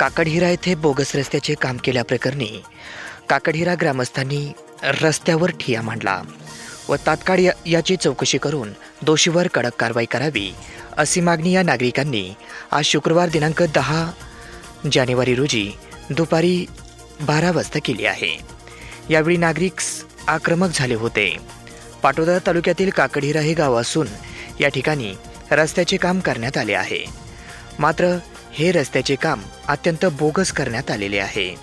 काकडहिरा येथे बोगस रस्त्याचे काम केल्याप्रकरणी काकडहिरा ग्रामस्थांनी रस्त्यावर ठिया मांडला व तात्काळ या याची चौकशी करून दोषीवर कडक कारवाई करावी अशी मागणी या नागरिकांनी आज शुक्रवार दिनांक दहा जानेवारी रोजी दुपारी बारा वाजता केली आहे. यावेळी नागरिक आक्रमक झाले होते. पाटोदा तालुक्यातील काकडहिरा हे गाव असून या ठिकाणी रस्त्याचे काम करण्यात आले आहे. मात्र हे रस्त्याचे काम अत्यंत बोगस करण्यात आलेले आहे.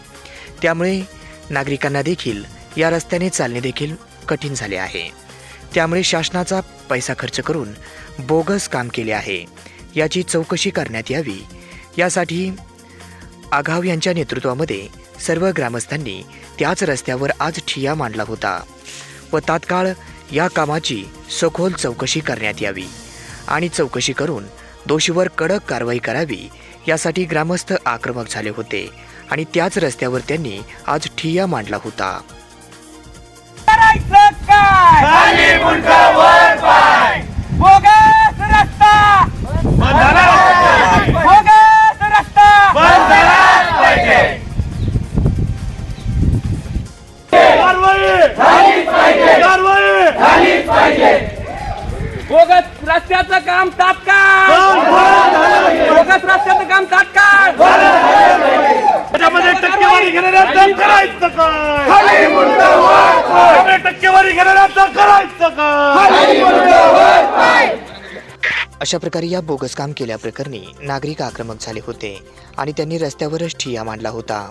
त्यामुळे नागरिकांना देखील या रस्त्याने चालणे देखील कठीण झाले आहे. त्यामुळे शासनाचा पैसा खर्च करून बोगस काम केले आहे. याची चौकशी करण्यात यावी. यासाठी आघाव यांच्या नेतृत्वामध्ये सर्व ग्रामस्थांनी त्याच रस्त्यावर आज ठिया मांडला होता व तात्काळ या कामाची सखोल चौकशी करण्यात यावी आणि चौकशी करून दोषीवर कडक कारवाई करावी यासाठी ग्रामस्थ आक्रमक झाले होते आणि त्याच रस्त्यावर त्यांनी आज ठिया मांडला होता. करायचं काय? खाली मुंडका वर पाय बोगस रस्ता बंद झालाच पाहिजे बोगस रस्ता बंद झालाच पाहिजे कारवाई झालीच पाहिजे कारवाई झालीच पाहिजे बोगस रस्त्याचं काम तात्काळ बंद झालं पाहिजे. बोगस रस्त्याचं काम तात्काळ त्याच्यामध्ये टक्केवारी घेणाऱ्यांचं करायचं काय? टक्केवारी घेणाऱ्यांचं करायचं काय अशा प्रकारे या बोगस काम केल्याप्रकरणी नागरिक आक्रमक झाले होते आणि त्यांनी रस्त्यावरच ठिया मांडला होता.